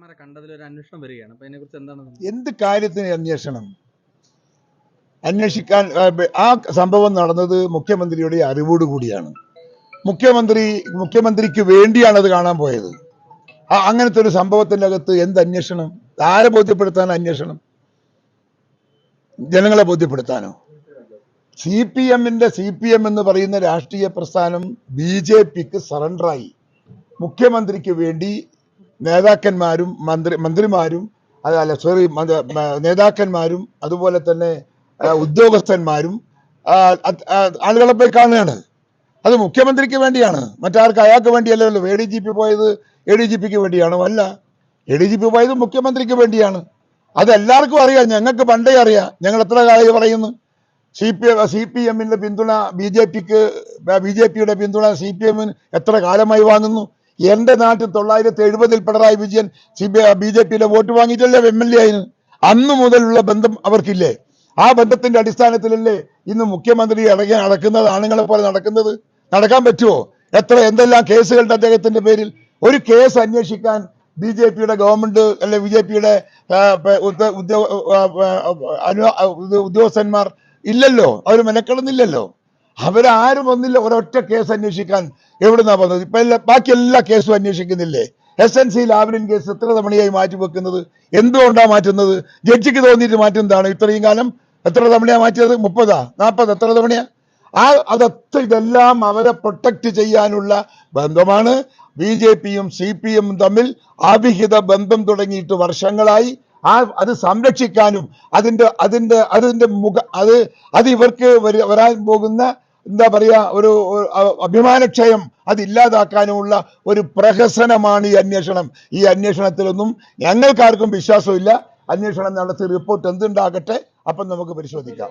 നേതാക്കന്മാരെ കണ്ടതിൽ ഒരു അന്വേഷണം വരികയാണ്. അപ്പൊ അതിനെക്കുറിച്ച് എന്താണ്? എന്ത് കാര്യത്തിന് അന്വേഷണം? അന്വേഷിക്കാൻ ആ, സംഭവം നടന്നത് മുഖ്യമന്ത്രിയുടെ അറിവോട് കൂടിയാണ്. മുഖ്യമന്ത്രി മുഖ്യമന്ത്രിക്ക് വേണ്ടിയാണ് അത് കാണാൻ പോയത്. ആ അങ്ങനത്തെ ഒരു സംഭവത്തിന്റെ അകത്ത് എന്ത് അന്വേഷണം? ആരെ ബോധ്യപ്പെടുത്താൻ അന്വേഷണം? ജനങ്ങളെ ബോധ്യപ്പെടുത്താനോ? സി പി എമ്മിന്റെ സി പി എം എന്ന് പറയുന്ന രാഷ്ട്രീയ പ്രസ്ഥാനം ബി ജെ പിക്ക് സറണ്ടറായി മുഖ്യമന്ത്രിക്ക് വേണ്ടി നേതാക്കന്മാരും മന്ത്രി മന്ത്രിമാരും അതല്ല സോറി നേതാക്കന്മാരും അതുപോലെ തന്നെ ഉദ്യോഗസ്ഥന്മാരും ആളുകളെ പോയി കാണുകയാണ്. അത് മുഖ്യമന്ത്രിക്ക് വേണ്ടിയാണ്. മറ്റാർക്ക് അയാൾക്ക് വേണ്ടിയല്ലല്ലോ. എ ഡി ജി പി പോയത് എ ഡി ജി പിക്ക് വേണ്ടിയാണോ? അല്ല. എ ഡി ജി പി പോയത് മുഖ്യമന്ത്രിക്ക് വേണ്ടിയാണ്. അത് എല്ലാവർക്കും അറിയാം. ഞങ്ങൾക്ക് പണ്ടേ അറിയാം. ഞങ്ങൾ എത്ര കാലം പറയുന്നു? സി പി സി പി എമ്മിന്റെ പിന്തുണ ബി ജെ പിക്ക് ബി ജെ പിയുടെ പിന്തുണ സി പി എമ്മിന് എത്ര കാലമായി വാങ്ങുന്നു? എന്റെ നാട്ടിൽ തൊള്ളായിരത്തി എഴുപതിൽ Pinarayi Vijayan C B B J പിയിലെ വോട്ട് വാങ്ങിയിട്ടല്ലേ എം എൽ എ ആയിരുന്നു അന്ന് മുതലുള്ള ബന്ധം അവർക്കില്ലേ? ആ ബന്ധത്തിന്റെ അടിസ്ഥാനത്തിലല്ലേ ഇന്ന് മുഖ്യമന്ത്രി ഇറങ്ങി നടക്കുന്നത് ആണുങ്ങളെ പോലെ നടക്കുന്നത്? നടക്കാൻ പറ്റുമോ എത്ര എന്തെല്ലാം കേസുകളുടെ അദ്ദേഹത്തിന്റെ പേരിൽ? ഒരു കേസ് അന്വേഷിക്കാൻ ബി ജെ പിയുടെ ഗവൺമെന്റ് അല്ലെ ബി ജെ പിയുടെ ഉദ്യോഗസ്ഥന്മാർ ഇല്ലല്ലോ? അവർ മെനക്കെടുന്നില്ലല്ലോ? അവരാരും വന്നില്ല ഒരൊറ്റ കേസ് അന്വേഷിക്കാൻ എവിടുന്നാ വന്നത്? ഇപ്പൊ എല്ലാ ബാക്കി എല്ലാ കേസും അന്വേഷിക്കുന്നില്ലേ? S N C Lavalin case എത്ര തവണയായി മാറ്റി വെക്കുന്നത്? എന്തുകൊണ്ടാ മാറ്റുന്നത്? ജഡ്ജിക്ക് തോന്നിയിട്ട് മാറ്റുന്നതാണ് ഇത്രയും കാലം എത്ര തവണയാ മാറ്റിയത്? മുപ്പതാ? നാൽപ്പത് എത്ര തവണയാ? ആ അതൊക്കെ ഇതെല്ലാം അവരെ പ്രൊട്ടക്ട് ചെയ്യാനുള്ള ബന്ധമാണ്. ബി ജെ പിയും സി പി എമ്മും തമ്മിൽ അവിഹിത ബന്ധം തുടങ്ങിയിട്ട് വർഷങ്ങളായി. ആ അത് സംരക്ഷിക്കാനും അതിന്റെ അതിന്റെ അതിന്റെ മുഖ അത് അത് ഇവർക്ക് വര- വരാൻ പോകുന്ന എന്താ പറയാ ഒരു അഭിമാനക്ഷയം അതില്ലാതാക്കാനുമുള്ള ഒരു പ്രഹസനമാണ് ഈ അന്വേഷണം. ഈ അന്വേഷണത്തിലൊന്നും ഞങ്ങൾക്കാർക്കും വിശ്വാസമില്ല. അന്വേഷണം നടത്തി റിപ്പോർട്ട് എന്തുണ്ടാകട്ടെ അപ്പം നമുക്ക് പരിശോധിക്കാം.